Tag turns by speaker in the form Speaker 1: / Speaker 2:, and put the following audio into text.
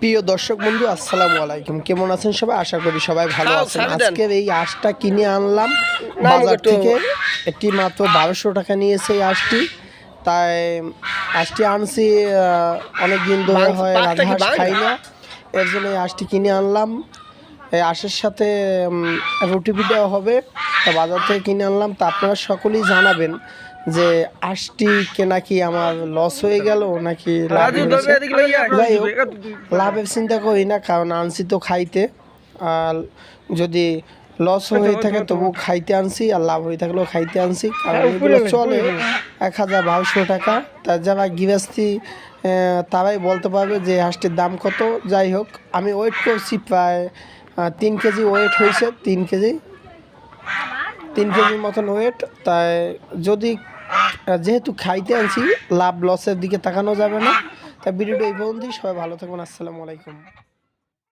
Speaker 1: প্রিয় দর্শক বন্ধু আসসালামু আলাইকুম। কেমন আছেন সবাই? আশা করি সবাই ভালো আছেন। আজকে এই আঁশটা কিনে আনলাম। বাজার থেকে এটি মাত্র বারোশো টাকা নিয়েছে এই আঁশটি। তাই আঁশটি আনছি অনেক দিন ধরে হয়
Speaker 2: কি
Speaker 1: রাজহাঁস খাই না। এর জন্য এই আঁশটি কিনে আনলাম। এই আঁশের সাথে রুটি পিঠাও হবে। তা বাজার থেকে কিনে আনলাম। তা আপনারা সকলেই জানাবেন যে আঁশটি কে নাকি আমার লস হয়ে গেল নাকি লাভ হয়েছে? যাই হোক। লাভের চিন্তা করি না কারণ আনছি তো খাইতে। আর যদি লস হয়ে থাকে তবু খাইতে আনছি আর লাভ হয়ে থাকলেও খাইতে আনছি কারণ এগুলো চলে এক হাজার বারোশো টাকা। তার যারা গৃহস্থী তারাই বলতে পারবে যে হাঁসটির দাম কত। যাই হোক আমি ওয়েট করছি প্রায় তিন কেজি ওয়েট হয়েছে তিন কেজি তিন কেজির মতন ওয়েট তাই যদি যেহেতু খাইতে আনছি, লাভ লসের দিকে তাকানো যাবে না। তাই ভিডিওটা এই পর্যন্তই, সবাই ভালো থাকবেন, আসসালামু আলাইকুম।